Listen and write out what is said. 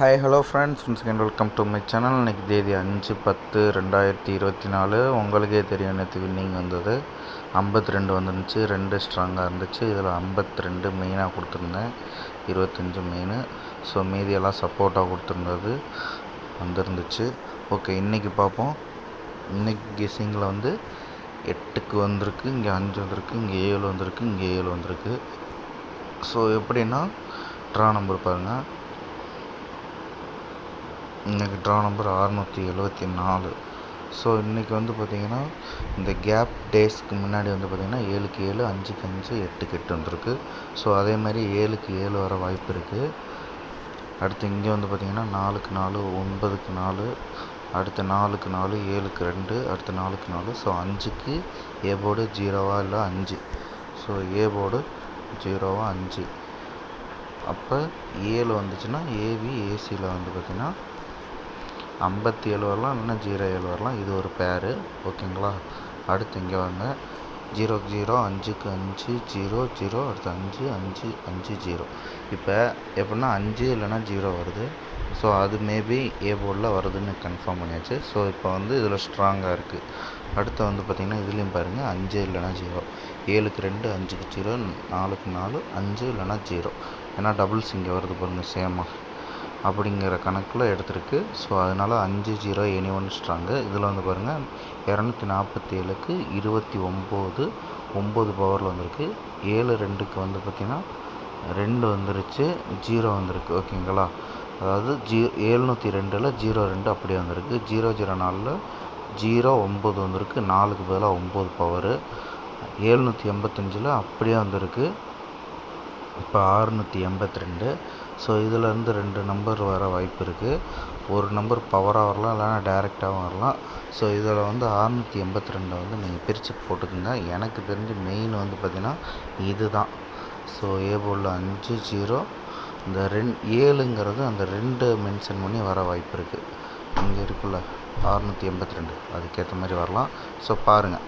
Hi hello friends once again welcome to my channel இன்றைக்கி தேதி அஞ்சு பத்து ரெண்டாயிரத்தி இருபத்தி நாலு. உங்களுக்கே தெரியும் நேற்று வின்னிங் வந்தது. ஐம்பத்தி ரெண்டு வந்துருந்துச்சு. ரெண்டு ஸ்ட்ராங்காக இருந்துச்சு. இதில் ஐம்பத்தி ரெண்டு மெயினாக கொடுத்துருந்தேன். இருபத்தஞ்சி மெயின் ஸோ மீதியெல்லாம் சப்போர்ட்டாக கொடுத்துருந்தது. வந்துருந்துச்சு. ஓகே இன்றைக்கி பார்ப்போம். இன்னைக்கு கெஸ்ஸிங்கில் வந்து எட்டுக்கு வந்திருக்கு. இங்கே அஞ்சு வந்திருக்கு. இங்கே ஏழு வந்திருக்கு. இங்கே ஏழு வந்திருக்கு. ஸோ எப்படின்னா ட்ரா நம்பர் பாருங்கள் இன்றைக்கி ட்ரா நம்பர் அறநூற்றி எழுபத்தி நாலு. ஸோ இன்றைக்கி வந்து பார்த்திங்கன்னா இந்த கேப் டேஸ்க்கு முன்னாடி வந்து பார்த்திங்கன்னா ஏழுக்கு ஏழு அஞ்சுக்கு அஞ்சு எட்டுக்கு எட்டு வந்திருக்கு. ஸோ அதே மாதிரி ஏழுக்கு ஏழு வர வாய்ப்பு இருக்குது அடுத்து இங்கே வந்து பார்த்திங்கன்னா நாலுக்கு நாலு ஒன்பதுக்கு நாலு அடுத்து நாலுக்கு நாலு ஏழுக்கு ரெண்டு அடுத்து நாலுக்கு நாலு. ஸோ அஞ்சுக்கு ஏ போர்டு ஜீரோவா இல்லை அஞ்சு? ஸோ ஏ போர்டு ஜீரோவா அஞ்சு. அப்போ ஏழு வந்துச்சுன்னா ஏவி ஏசியில் வந்து பார்த்திங்கன்னா ஐம்பத்தி ஏழு வரலாம் இல்லைன்னா ஜீரோ ஏழு வரலாம். இது ஒரு பேரு ஓகேங்களா? அடுத்து இங்கே வாங்க. ஜீரோக்கு ஜீரோ அஞ்சுக்கு அஞ்சு ஜீரோ ஜீரோ அடுத்து அஞ்சு அஞ்சு அஞ்சு ஜீரோ. இப்போ எப்படின்னா அஞ்சு இல்லைன்னா ஜீரோ வருது. ஸோ அது மேபி ஏ போர்டில் வருதுன்னு கன்ஃபார்ம் பண்ணியாச்சு. ஸோ இப்போ வந்து இதில் ஸ்ட்ராங்காக இருக்குது அடுத்து வந்து பார்த்திங்கன்னா இதுலேயும் பாருங்கள் அஞ்சு இல்லைன்னா ஜீரோ. ஏழுக்கு ரெண்டு அஞ்சுக்கு ஜீரோ நாலுக்கு நாலு அஞ்சு இல்லைன்னா ஜீரோ. ஏன்னா டபுள்ஸ் இங்கே வருது பாருங்கள் சேமாக அப்படிங்கிற கணக்கில் எடுத்திருக்கு. ஸோ அதனால் அஞ்சு ஜீரோ எனி ஒன் ஸ்ட்ராங்கு இதில் வந்து பாருங்கள் இரநூத்தி நாற்பத்தி ஏழுக்கு இருபத்தி ஒம்பது ஒம்பது பவரில் வந்திருக்கு. ஏழு ரெண்டுக்கு வந்து பார்த்திங்கன்னா ரெண்டு வந்துருச்சு ஜீரோ வந்திருக்கு. ஓகேங்களா? அதாவது ஜீ ஏழ்நூற்றி ரெண்டில் ஜீரோ ரெண்டு அப்படியே வந்திருக்கு. ஜீரோ ஜீரோ நாலில் ஜீரோ ஒம்பது வந்திருக்கு. நாலுக்கு பதிலாக ஒம்பது பவரு ஏழ்நூற்றி எண்பத்தஞ்சில் அப்படியே வந்திருக்கு. இப்போ ஆறுநூற்றி எண்பத்தி ரெண்டு. ஸோ இதுலேருந்து ரெண்டு நம்பர் வர வாய்ப்பு இருக்குது ஒரு நம்பர் பவராக வரலாம் இல்லைனா டேரெக்டாகவும் வரலாம். ஸோ இதில் வந்து ஆறுநூற்றி எண்பத்தி ரெண்டை வந்து நீங்கள் பிரித்து போட்டுக்கோங்க. எனக்கு தெரிஞ்சு மெயின் வந்து பார்த்திங்கன்னா இது தான் ஸோ ஏ போர்டில் அஞ்சு ஜீரோ இந்த ரெண் ஏழுங்கிறது அந்த ரெண்டு மென்ஷன் பண்ணி வர வாய்ப்பு இருக்குது இங்கே இருக்குல்ல ஆறுநூற்றி எண்பத்தி ரெண்டு. அதுக்கேற்ற மாதிரி வரலாம். ஸோ பாருங்கள்